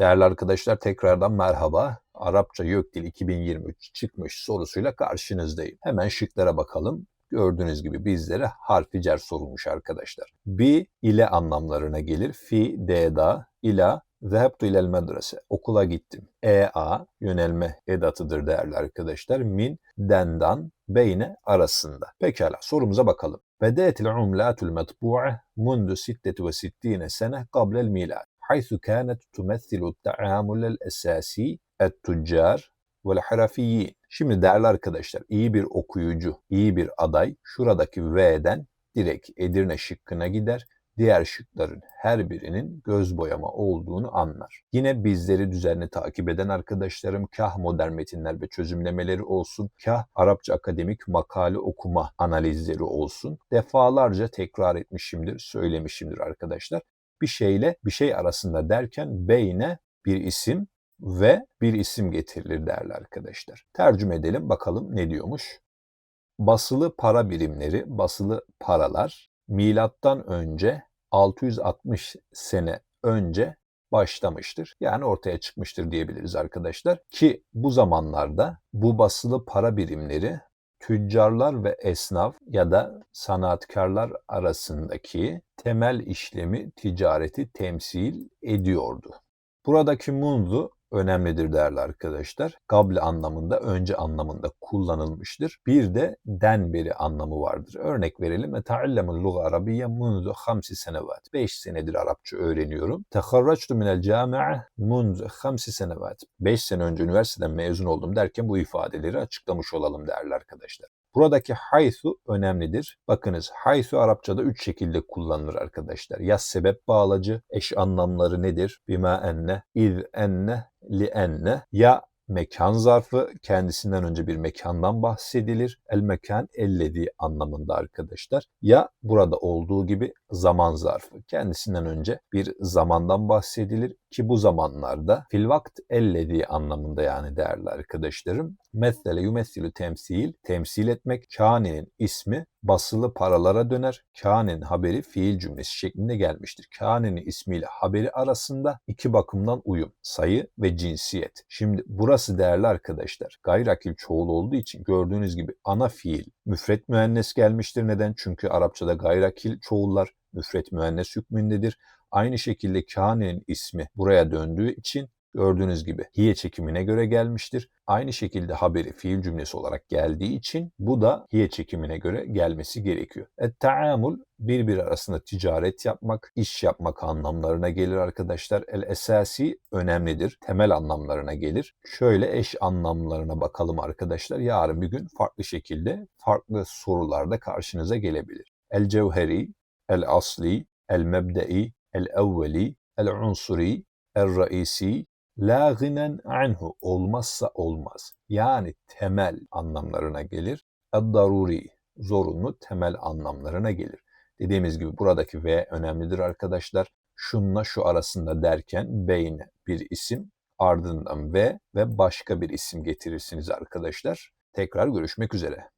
Değerli arkadaşlar tekrardan merhaba. Arapça yok YÖKDİL 2023 çıkmış sorusuyla karşınızdayım. Hemen şıklara bakalım. Gördüğünüz gibi bizlere harfi cer sorulmuş arkadaşlar. Bi ile anlamlarına gelir. Fi, de, da, ila, Zehebtu ilel medrese. Okula gittim. E-A yönelme edatıdır değerli arkadaşlar. Min, dendan, beyne arasında. Pekala sorumuza bakalım. Bedetil umlatul metbu'e mundu sitteti ve sittine sene kablel milad. حيث كانت تمثل التعامل الأساسي التجار والحرفيين. Şimdi değerli arkadaşlar iyi bir okuyucu, iyi bir aday şuradaki V'den direkt Edirne şıkkına gider. Diğer şıkların her birinin göz boyama olduğunu anlar. Yine bizleri düzenli takip eden arkadaşlarım kah modern metinler ve çözümlemeleri olsun, kah Arapça akademik makale okuma analizleri olsun. Defalarca tekrar etmişimdir, söylemişimdir arkadaşlar. Bir şeyle bir şey arasında derken beyne bir isim ve bir isim getirilir değerli arkadaşlar. Tercüme edelim bakalım ne diyormuş. Basılı para birimleri, basılı paralar milattan önce 660 sene önce başlamıştır. Yani ortaya çıkmıştır diyebiliriz arkadaşlar. Ki bu zamanlarda bu basılı para birimleri tüccarlar ve esnaf ya da sanatkarlar arasındaki temel işlemi, ticareti temsil ediyordu. Buradaki mundu önemlidir değerli arkadaşlar. Gable anlamında, önce anlamında kullanılmıştır. Bir de den beri anlamı vardır. Örnek verelim. Eta'allemul luga arabiyye mundu hamsi senevat. 5 senedir Arapça öğreniyorum. Teharractu minel cami'e mundu hamsi senevat. 5 sene önce üniversiteden mezun oldum derken bu ifadeleri açıklamış olalım değerli arkadaşlar. Buradaki haythu önemlidir. Bakınız haythu Arapçada üç şekilde kullanılır arkadaşlar. Ya sebep bağlacı, eş anlamları nedir? Bima enne, iz enne, li enne. Ya mekan zarfı kendisinden önce bir mekandan bahsedilir. El mekan ellediği anlamında arkadaşlar. Ya burada olduğu gibi zaman zarfı kendisinden önce bir zamandan bahsedilir ki bu zamanlarda fil vakt ellediği anlamında yani değerli arkadaşlarım. Methele yumessilu temsil, temsil etmek, kane'nin ismi basılı paralara döner. Kane'nin haberi fiil cümlesi şeklinde gelmiştir. Kane'nin ismiyle haberi arasında iki bakımdan uyum, sayı ve cinsiyet. Şimdi burası değerli arkadaşlar gayrakil çoğul olduğu için gördüğünüz gibi ana fiil müfret müennes gelmiştir. Neden? Çünkü Arapçada gayrakil çoğullar müfret müennes hükmündedir. Aynı şekilde Kane'nin ismi buraya döndüğü için gördüğünüz gibi hiye çekimine göre gelmiştir. Aynı şekilde haberi fiil cümlesi olarak geldiği için bu da hiye çekimine göre gelmesi gerekiyor. Et-taamul birbiri arasında ticaret yapmak, iş yapmak anlamlarına gelir arkadaşlar. El esasi önemlidir, temel anlamlarına gelir. Şöyle eş anlamlarına bakalım arkadaşlar. Yarın bir gün farklı şekilde farklı sorularda karşınıza gelebilir. El cevheri, el asli, el mebdei, el evveli, el unsuri, el raisi, la ginen anhu olmazsa olmaz. Yani temel anlamlarına gelir. El-daruri zorunlu temel anlamlarına gelir. Dediğimiz gibi buradaki V önemlidir arkadaşlar. Şunla şu arasında derken beyne bir isim ardından V ve başka bir isim getirirsiniz arkadaşlar. Tekrar görüşmek üzere.